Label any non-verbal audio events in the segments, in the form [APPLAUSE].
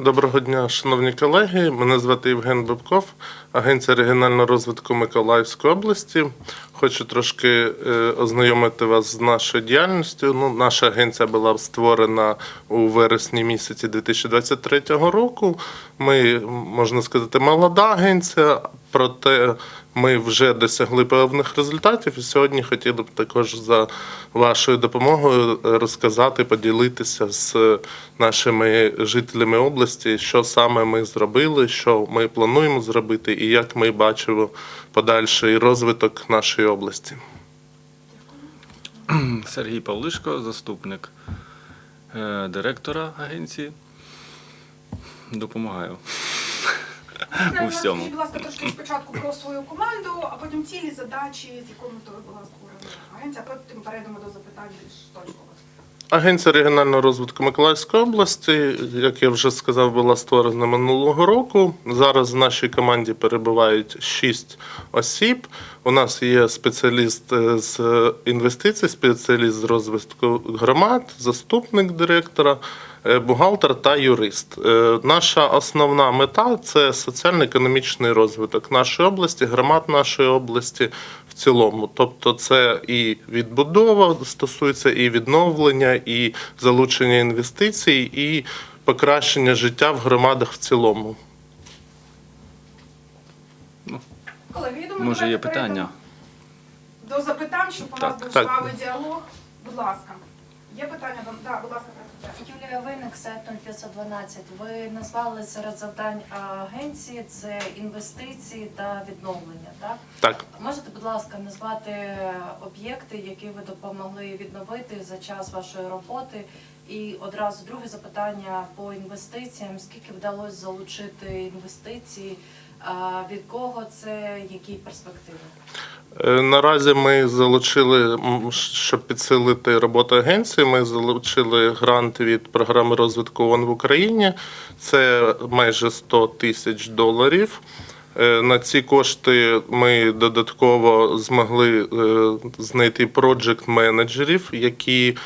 Доброго дня, шановні колеги. Мене звати Євген Бабков, Агенція регіонального розвитку Миколаївської області. Хочу трошки е, ознайомити вас з нашою діяльністю. Ну, наша агенція була створена у вересні місяці 2023 року. Ми, можна сказати, молода агенція, проте ми вже досягли певних результатів. І сьогодні хотіли б також за вашою допомогою розказати, поділитися з нашими жителями області, що саме ми зробили, що ми плануємо зробити, і як ми бачимо подальший розвиток нашої області. [CLEARS THROAT] Сергій Павлишко, заступник е, директора агенції. Допомагаю. У всьому. Будь ласка, трошки спочатку про свою команду, а потім цілі задачі, з якими то була створена агенція, а потім перейдемо до запитань більш точкових. Агенція регіонального розвитку Миколаївської області, як я вже сказав, була створена минулого року. Зараз в нашій команді перебувають шість осіб. У нас є спеціаліст е, з інвестицій, спеціаліст з розвитку громад, заступник директора, бухгалтер та юрист. Е, Наша основна мета це соціально-економічний розвиток нашої області, громад нашої області в цілому. Тобто, це і відбудова стосується і відновлення, і залучення інвестицій, і покращення життя в громадах в цілому. Колеги, я думаю, Може, є давайте перейдемо питання? До запитань, щоб у нас Так. був Так. жвавий діалог. Будь ласка. Є питання? Да, будь ласка. Юлія Виник, сайт 0512. Ви назвали серед завдань агенції це інвестиції та відновлення, так? Так. Можете, будь ласка, назвати об'єкти, які ви допомогли відновити за час вашої роботи? І одразу друге запитання по інвестиціям. Скільки вдалося залучити інвестицій? Від кого це? Які перспективи? Е, Наразі ми залучили, щоб підсилити роботу агенції. Ми залучили грант від програми розвитку ООН в Україні. Це майже 100 тисяч доларів. Е, На ці кошти ми додатково змогли е, знайти проджект менеджерів, які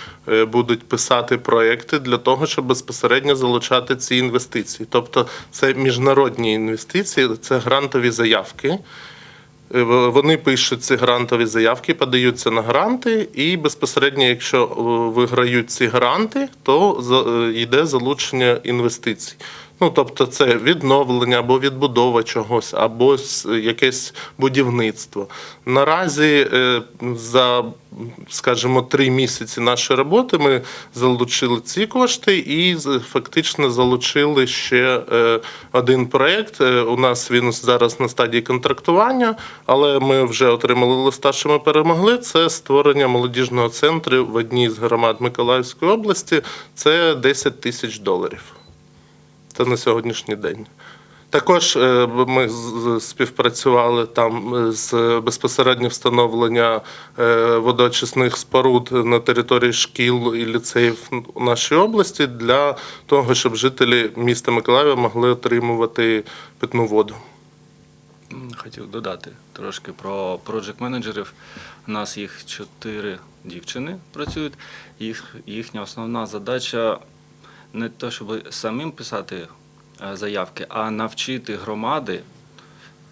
будуть писати проекти для того, щоб безпосередньо залучати ці інвестиції. Тобто це міжнародні інвестиції, це грантові заявки. Е, Вони пишуть ці грантові заявки, подаються на гранти, і безпосередньо, якщо е, виграють ці гранти, то е, йде залучення інвестицій. Ну, тобто, це відновлення або відбудова чогось, або якесь будівництво. Наразі е, за, скажімо, три місяці нашої роботи ми залучили ці кошти і фактично залучили ще е, один проєкт. Е, У нас він зараз на стадії контрактування, але ми вже отримали листа, що ми перемогли. Це створення молодіжного центру в одній з громад Миколаївської області. Це 10 тисяч доларів. Це на сьогоднішній день. Також е, ми співпрацювали там е, з безпосередньо встановлення е, водоочисних споруд на території шкіл і ліцеїв у нашій області для того, щоб жителі міста Миколаєва могли отримувати питну воду. Хотів додати трошки про проджект менеджерів. У нас їх чотири дівчини працюють. Їх, їхня основна задача не те, щоб самим писати е, заявки, а навчити громади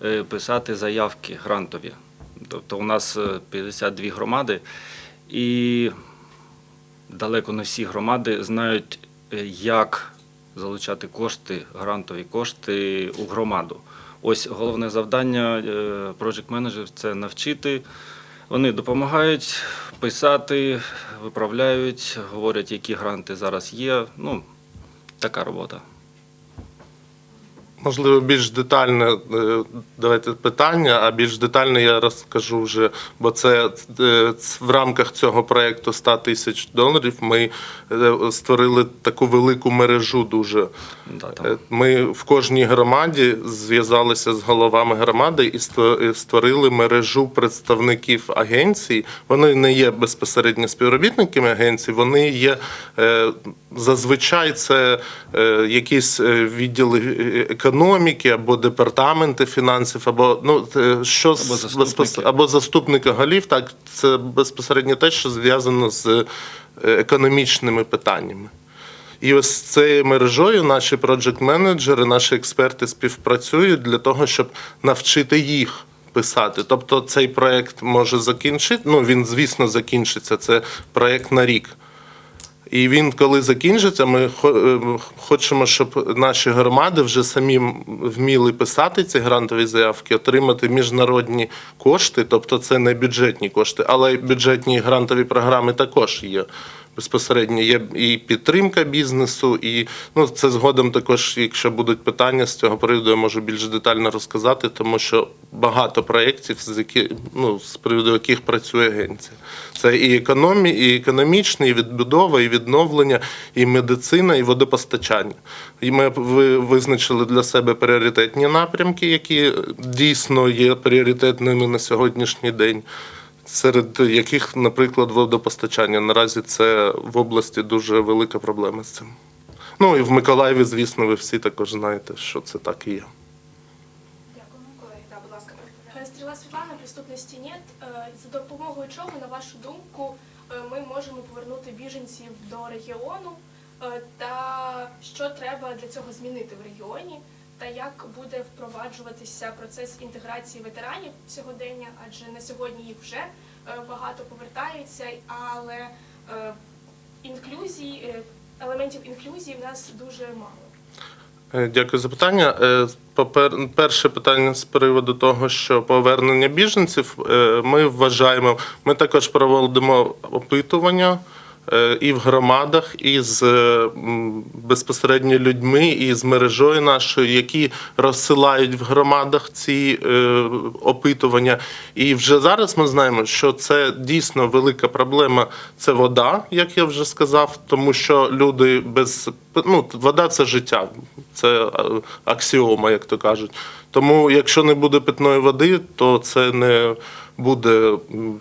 е, писати заявки грантові. Тобто у нас е, 52 громади, і далеко не всі громади знають, е, як залучати кошти, грантові кошти у громаду. Ось головне завдання project менеджерів це навчити. Вони допомагають писати, виправляють, говорять, які гранти зараз є. Ну, така робота. Можливо, більш детальне е, давайте питання, а більш детально я розкажу вже, бо це е, в рамках цього проєкту 100 тисяч доларів. Ми е, створили таку велику мережу дуже. Ми в кожній громаді зв'язалися з головами громади і ство- створили мережу представників агенцій. Вони не є безпосередньо співробітниками агенцій, вони є зазвичай це якісь відділи е, економіки або департаменти фінансів, або ну е, що Або заступники. або заступники голів. Так це безпосередньо те, що зв'язано з е, економічними питаннями. І ось цією мережою наші проджект-менеджери, наші експерти співпрацюють для того, щоб навчити їх. Писати, тобто цей проект може закінчити. Ну він, звісно, закінчиться. Це проект на рік. І він, коли закінчиться, ми е, хочемо, щоб наші громади вже самі вміли писати ці грантові заявки, отримати міжнародні кошти, тобто це не бюджетні кошти, але бюджетні грантові програми також є. Безпосередньо є і підтримка бізнесу, і ну це згодом також, якщо будуть питання з цього приводу, я можу більш детально розказати, тому що багато проєктів, з які ну з приводу яких працює агенція. Це і економі, і економічне, і відбудова, і відновлення, і медицина, і водопостачання. І ми ви- визначили для себе пріоритетні напрямки, які дійсно є пріоритетними на сьогоднішній день. Серед яких, наприклад, водопостачання. Наразі це в області дуже велика проблема з цим. Ну і в Миколаєві, звісно, ви всі також знаєте, що це так і є. Дякую, колеги. Да, будь ласка, Стріла Світлана, преступності нет. Е, За допомогою чого, на вашу думку, е, ми можемо повернути біженців до регіону, Е, та що треба для цього змінити в регіоні, та як буде впроваджуватися процес інтеграції ветеранів сьогодення, адже на сьогодні їх вже е, багато повертається, але е, інклюзії, е, елементів інклюзії в нас дуже мало. Дякую за питання. Перше питання з приводу того, що повернення біженців. Ми вважаємо, ми також проводимо опитування і в громадах, і з е, безпосередньо людьми, і з мережою нашою, які розсилають в громадах ці е, опитування. І вже зараз ми знаємо, що це дійсно велика проблема. Це вода, як я вже сказав, тому що люди без ну, вода це життя, це е, аксіома, як то кажуть. Тому, якщо не буде питної води, то це не буде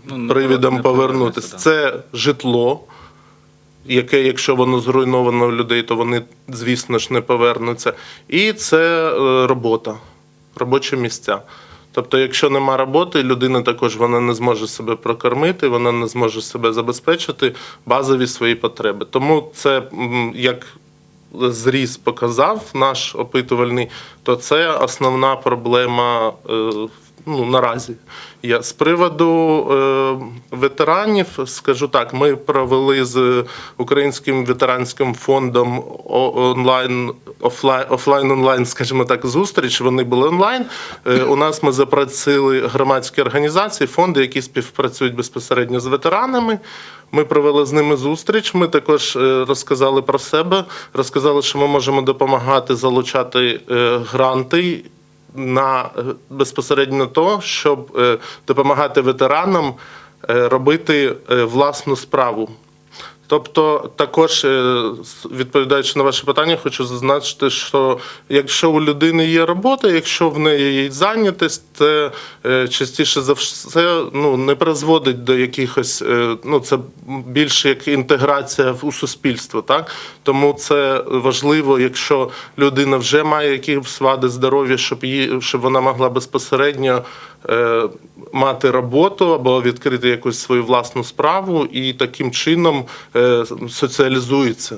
Ну, привідом не повернутися. Це житло, яке, якщо воно зруйновано у людей, то вони, звісно ж, не повернуться. І це е, робота, робочі місця. Тобто, якщо нема роботи, людина також вона не зможе себе прокормити, вона не зможе себе забезпечити базові свої потреби. Тому це як зріз показав наш опитувальний, то це основна проблема е, ну, наразі. Я з приводу е, ветеранів скажу так: ми провели з Українським ветеранським фондом онлайн, офлайн, офлайн онлайн, скажімо так, зустріч. Вони були онлайн. Е, у нас ми запросили громадські організації, фонди, які співпрацюють безпосередньо з ветеранами. Ми провели з ними зустріч. Ми також е, розказали про себе, розказали, що ми можемо допомагати залучати е, гранти на е, безпосередньо то, щоб е, допомагати ветеранам е, робити власну справу. Тобто, також е, відповідаючи на ваше питання, хочу зазначити, що якщо у людини є робота, якщо в неї є зайнятість, це е, частіше за все ну, не призводить до якихось, е, ну це більше як інтеграція у суспільство. Так? Тому це важливо, якщо людина вже має якісь вади здоров'я, щоб її щоб вона могла безпосередньо мати роботу або відкрити якусь свою власну справу, і таким чином е, соціалізується.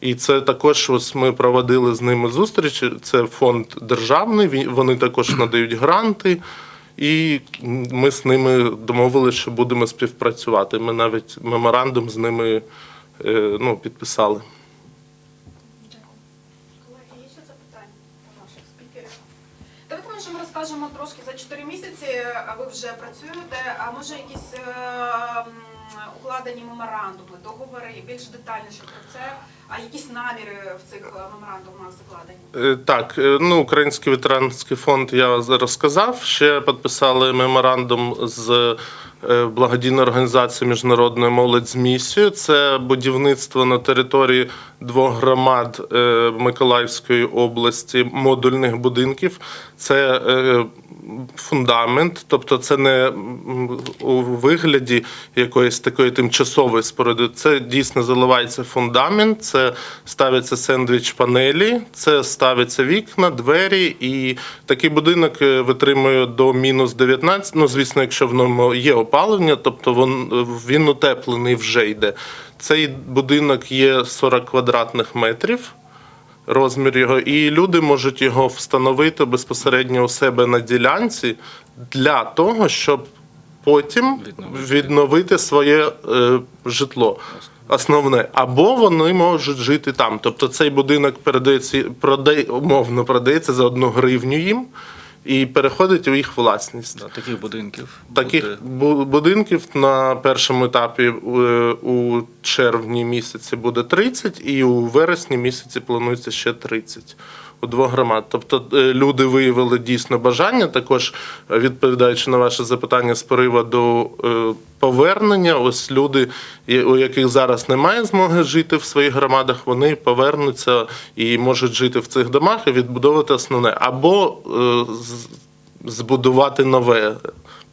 І це також ось ми проводили з ними зустрічі. Це фонд державний, вони також [CLEARS THROAT] надають гранти. І ми з ними домовилися, що будемо співпрацювати. Ми навіть меморандум з ними е, ну, підписали. Укладені меморандуми, договори, більш детальніше про це, а якісь наміри в цих е, меморандумах закладені? Е, Так, е, ну, Український ветеранський фонд я зараз сказав. Ще підписали меморандум з благодійною організацією Міжнародної молодь з місією. Це будівництво на території двох громад е, Миколаївської області модульних будинків. Це е, фундамент, тобто це не у вигляді якоїсь такої тимчасової споруди. Це дійсно заливається фундамент, це ставиться сендвіч панелі, це ставиться вікна, двері, і такий будинок е, витримує до мінус 19. Ну, звісно, якщо в ньому є опалення, тобто він, він утеплений вже йде. Цей будинок є 40 квадратних метрів. Розмір його, і люди можуть його встановити безпосередньо у себе на ділянці для того, щоб потім Відновити. відновити своє е, житло основне, або вони можуть жити там. Тобто цей будинок передається, продає, умовно продається за одну гривню їм і переходить у їх власність. Да, таких будинків Таких буде бу- будинків на першому етапі е, у червні місяці буде 30, і у вересні місяці планується ще 30 у двох громад. Тобто е, люди виявили дійсно бажання. Також е, відповідаючи на ваше запитання з приводу е, повернення, ось люди, у яких зараз немає змоги жити в своїх громадах, вони повернуться і можуть жити в цих домах і відбудовувати основне або збудувати нове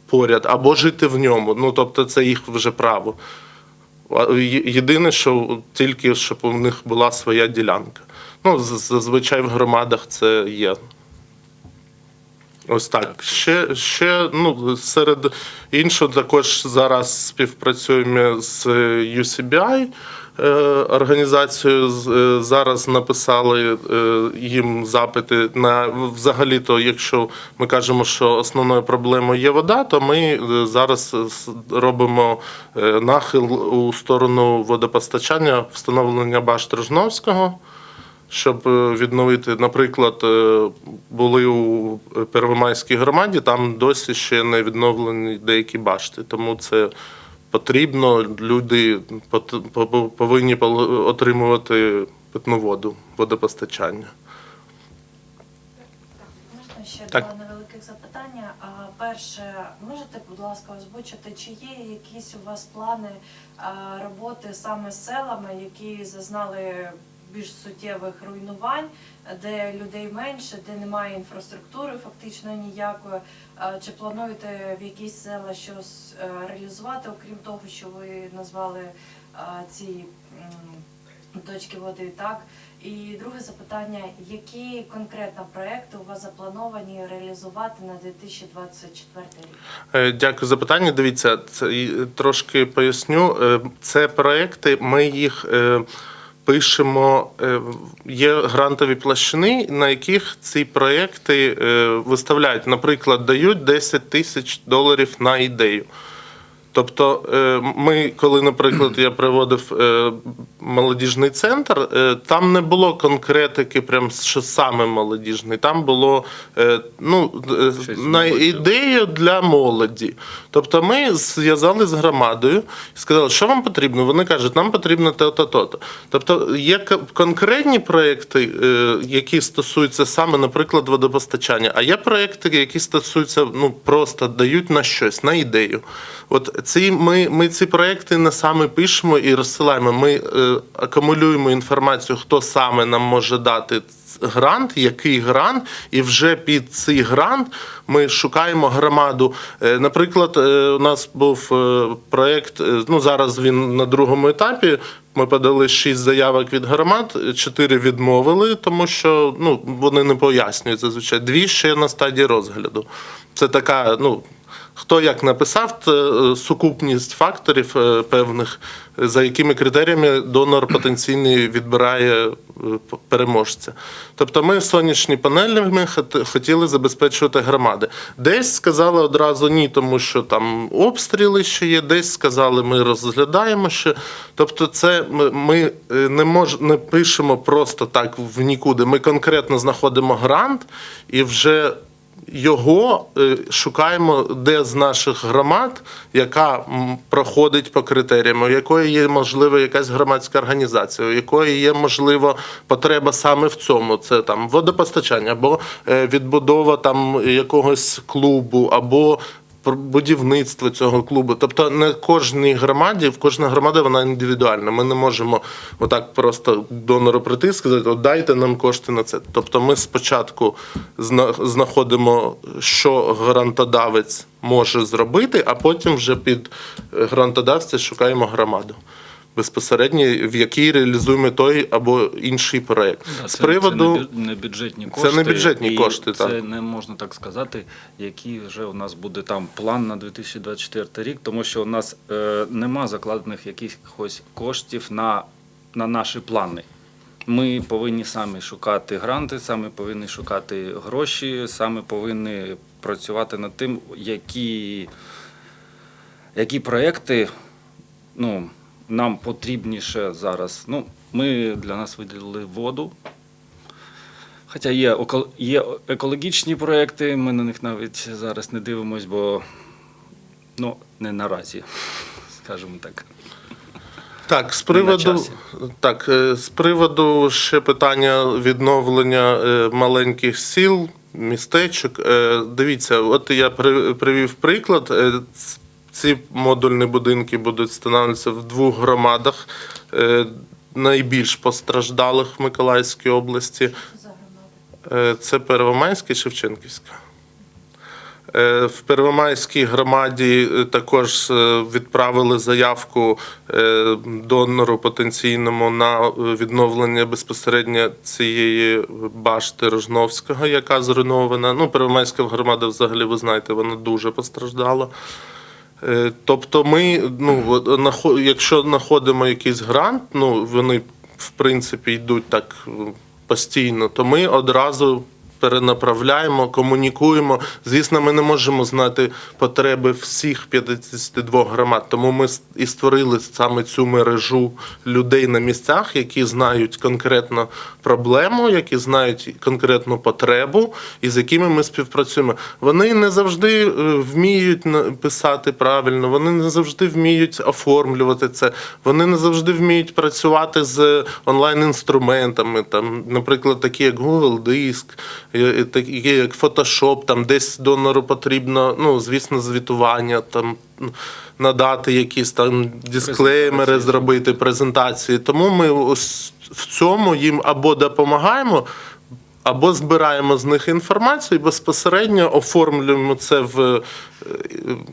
поряд, або жити в ньому. Ну тобто, це їх вже право. Єдине, що тільки щоб у них була своя ділянка. Ну, зазвичай в громадах це є. Ось так. Ще, ще ну, серед іншого, також зараз співпрацюємо з UCBI е, організацією. Е, Зараз написали е, їм запити на взагалі-то, якщо ми кажемо, що основною проблемою є вода, то ми е, зараз робимо нахил у сторону водопостачання, встановлення башт Рожновського щоб е, відновити, наприклад, е, були у Первомайській громаді, там досі ще не відновлені деякі башти. Тому це потрібно. Люди повинні отримувати питну воду, водопостачання. Можна ще Так. два невеликих запитання. Перше, можете, будь ласка, озвучити, чи є якісь у вас плани роботи саме з селами, які зазнали більш суттєвих руйнувань, де людей менше, де немає інфраструктури фактично ніякої. Чи плануєте в якісь села щось е, реалізувати, окрім того, що ви назвали ці м, точки води, так? І друге запитання: які конкретно проекти у вас заплановані реалізувати на 2024 рік? Е, Дякую за питання. Дивіться, це трошки поясню. Е, Це проекти. Ми їх е, пишемо. е, Є грантові площини, на яких ці проекти е, виставляють. Наприклад, дають 10 тисяч доларів на ідею. Тобто, е, ми, коли, наприклад, я приводив е, молодіжний центр, е, там не було конкретики, прям що саме молодіжний. Там було ну, Щось на ідею для молоді. Тобто, ми зв'язали з громадою і сказали, що вам потрібно. Вони кажуть, нам потрібно то-то, то-то. Тобто, є конкретні проекти, які стосуються саме, наприклад, водопостачання, а є проекти, які стосуються ну просто дають на щось, на ідею. От ці ми, ми ці проекти не саме пишемо і розсилаємо. Ми е, акумулюємо інформацію, хто саме нам може дати грант, який грант, і вже під цей грант ми шукаємо громаду. Е, Наприклад, е, у нас був е, проект. е, Ну зараз він на другому етапі. Ми подали шість заявок від громад, чотири відмовили, тому що ну вони не пояснюють зазвичай. Дві ще на стадії розгляду. Це така, ну. Хто як написав, це сукупність факторів е, певних, за якими критеріями донор потенційний відбирає е, переможця. Тобто ми сонячні панелями хот- хотіли забезпечувати громади. Десь сказали одразу ні, тому що там обстріли ще є, десь сказали, ми розглядаємо ще. Тобто, це ми, ми е, не мож, не пишемо просто так в нікуди. Ми конкретно знаходимо грант і вже його е, шукаємо, де з наших громад, яка проходить по критеріям, у якої є можливо якась громадська організація, у якої є можливо потреба саме в цьому. Це там водопостачання або е, відбудова там якогось клубу, або будівництво цього клубу. Тобто не кожній громаді, в кожна громада вона індивідуальна. Ми не можемо отак просто донору прийти і сказати, от дайте нам кошти на це. Тобто ми спочатку знаходимо, що грантодавець може зробити, а потім вже під грантодавця шукаємо громаду. Безпосередньо, в якій реалізуємо той або інший проект. Да, З це, приводу це не, бю- не бюджетні Це кошти. не бюджетні і кошти, Це так. не можна так сказати, який вже у нас буде там план на 2024 рік, тому що у нас е, нема закладених якихось коштів на, на наші плани. Ми повинні самі шукати гранти, самі повинні шукати гроші, самі повинні працювати над тим, які, які проекти ну, нам потрібніше зараз. Ну, ми для нас виділили воду. Хоча є, є екологічні проекти, ми на них навіть зараз не дивимось, бо ну, не наразі, [LAUGHS] скажімо так. Так, з приводу так, е, з приводу ще питання відновлення е, маленьких сіл, містечок. Е, Дивіться, от я привів приклад. Ці модульні будинки будуть встановлюватися в двох громадах, е, найбільш постраждалих в Миколаївській області. Е, Це Первомайська і Шевченківська. Е, В Первомайській громаді також відправили заявку донору потенційному на відновлення безпосередньо цієї башти Рожновського, яка зруйнована. Ну, Первомайська громада, взагалі, ви знаєте, вона дуже постраждала. Е, Тобто, ми, ну, якщо знаходимо якийсь грант, ну вони в принципі йдуть так е, постійно, то ми одразу перенаправляємо, комунікуємо. Звісно, ми не можемо знати потреби всіх 52 громад. Тому ми і створили саме цю мережу людей на місцях, які знають конкретно проблему, які знають конкретну потребу, і з якими ми співпрацюємо. Вони не завжди е, вміють писати правильно, вони не завжди вміють оформлювати це. Вони не завжди вміють працювати з онлайн-інструментами, там, наприклад, такі як Google Диск, такі як Photoshop, там десь донору потрібно, ну, звісно, звітування, там надати якісь там дисклеймери, зробити презентації. Тому ми ось в цьому їм або допомагаємо. Або збираємо з них інформацію і безпосередньо оформлюємо це в е,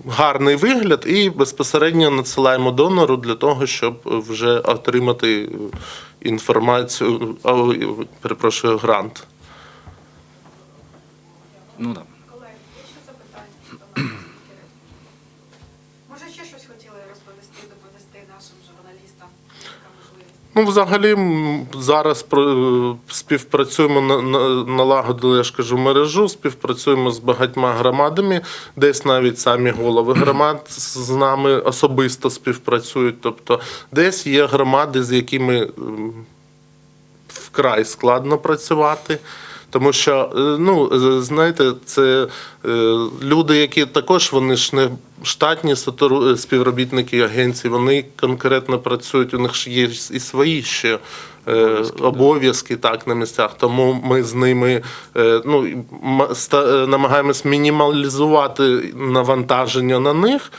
гарний вигляд і безпосередньо надсилаємо донору для того, щоб вже отримати інформацію, перепрошую, грант. Ну, да. Колеги, є ще запитання до спікерів? Може, ще щось хотіли розповісти, доповісти нашим журналістам? Яка можливість? Ну, взагалі, зараз про- співпрацюємо на- на- налагодили, я ж кажу, мережу, співпрацюємо з багатьма громадами, десь навіть самі голови громад з з нами особисто співпрацюють. Тобто, десь є громади, з якими вкрай складно працювати. Тому що, е, ну, знаєте, це е, люди, які також вони ж не штатні е, співробітники агенції, вони конкретно працюють, у них ж є і свої ще Обов'язки, да. так, на місцях. Тому ми з ними ну, намагаємось мінімалізувати навантаження на них.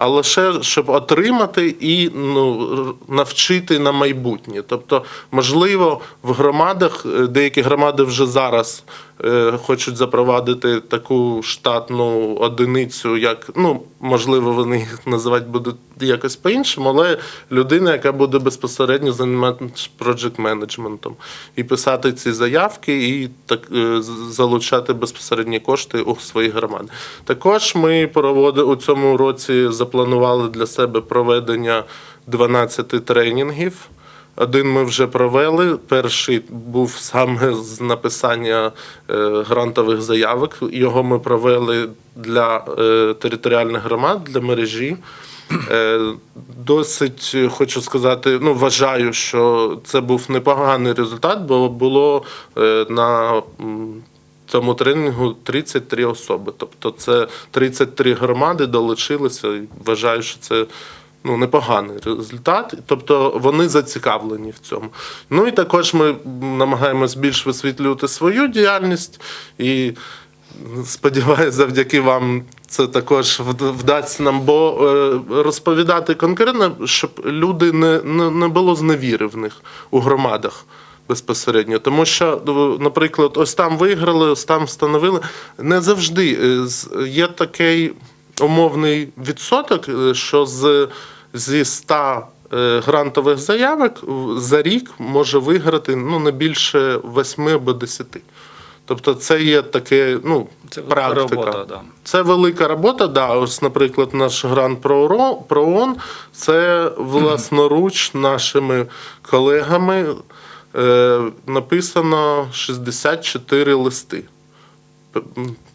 А лише щоб отримати і ну, навчити на майбутнє. Тобто, можливо, в громадах е, деякі громади вже зараз е, хочуть запровадити таку штатну одиницю, як ну можливо, вони їх називати будуть якось по-іншому, але людина, яка буде безпосередньо займатися проджект менеджментом і писати ці заявки, і так е, залучати безпосередні кошти у свої громади. Також ми проводили у цьому році запланували для себе проведення 12 тренінгів. Один ми вже провели. Перший був саме з написання е, грантових заявок. Його ми провели для е, територіальних громад, для мережі. Е, Досить хочу сказати, ну вважаю, що це був непоганий результат, бо було на цьому тренінгу 33 особи. Тобто це 33 громади долучилися. Вважаю, що це ну, непоганий результат. Тобто вони зацікавлені в цьому. Ну і також ми намагаємось більш висвітлювати свою діяльність і. Сподіваюся, завдяки вам це також вдасться нам, бо е, розповідати конкретно, щоб люди не, не було зневіри в них у громадах безпосередньо. Тому що, ну, наприклад, ось там виграли, ось там встановили. Не завжди е, є такий умовний відсоток, е, що з, зі 100 е, грантових заявок за рік може виграти ну, не більше 8 або 10. Тобто це є таке, ну, Це велика практика. робота, да. Це велика робота. Да. Ось, наприклад, наш грант про ООН – це [CLEARS THROAT] власноруч нашими колегами написано 64 листи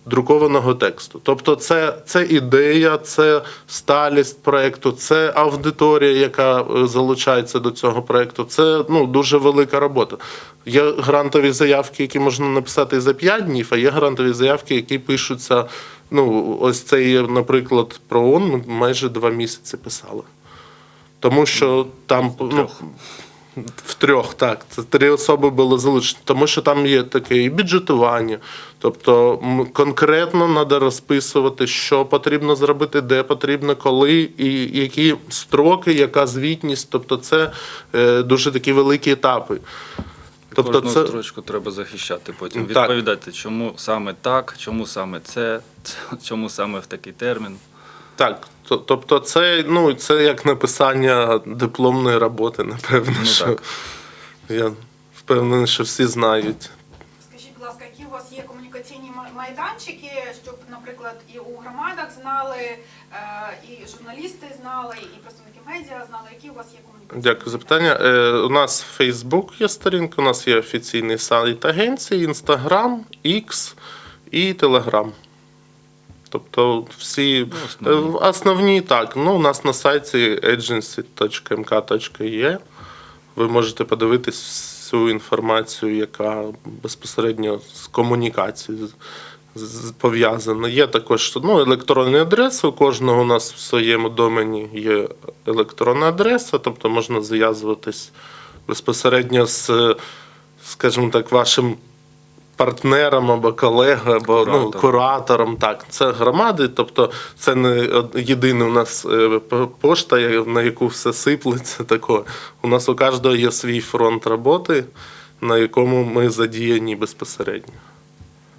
друкованого тексту. Тобто, це, це ідея, це сталість проєкту, це аудиторія, яка е, залучається до цього проєкту. Це ну, дуже велика робота. Є грантові заявки, які можна написати за 5 днів, а є грантові заявки, які пишуться. Ну, ось це є, наприклад, про ООН майже два місяці писали. Тому що там ну. В трьох, так. Це три особи були залучені, тому що там є таке і бюджетування. Тобто конкретно треба розписувати, що потрібно зробити, де потрібно, коли, і які строки, яка звітність. Тобто, це е, дуже такі великі етапи. Тобто, Кожну це строчку треба захищати потім. Так. Відповідати, чому саме так, чому саме це, [LAUGHS] чому саме в такий термін. Так. То- Тобто, це, ну, це як написання дипломної роботи, напевно. Ну, що так. Я впевнений, що всі знають. Скажіть, будь ласка, які у вас є комунікаційні майданчики, щоб, наприклад, і у громадах знали, е, і журналісти знали, і представники медіа знали, які у вас є комунікаційні Дякую за питання. Е, у нас Facebook є сторінка, у нас є офіційний сайт агенції, Instagram, X і Telegram. Тобто всі Ну, основні. основні. основні так. Ну, у нас на сайті agency.mk.ue ви можете подивитись всю інформацію, яка безпосередньо з комунікацією пов'язана. Є також ну, електронні адреси. У кожного у нас в своєму домені є електронна адреса, тобто можна зв'язуватись безпосередньо з, скажімо так, вашим партнером або колегою, або ну, Куратором. Так, це громади, тобто це не єдина у нас е, пошта, на яку все сиплеться. Тако. У нас у кожного є свій фронт роботи, на якому ми задіяні безпосередньо.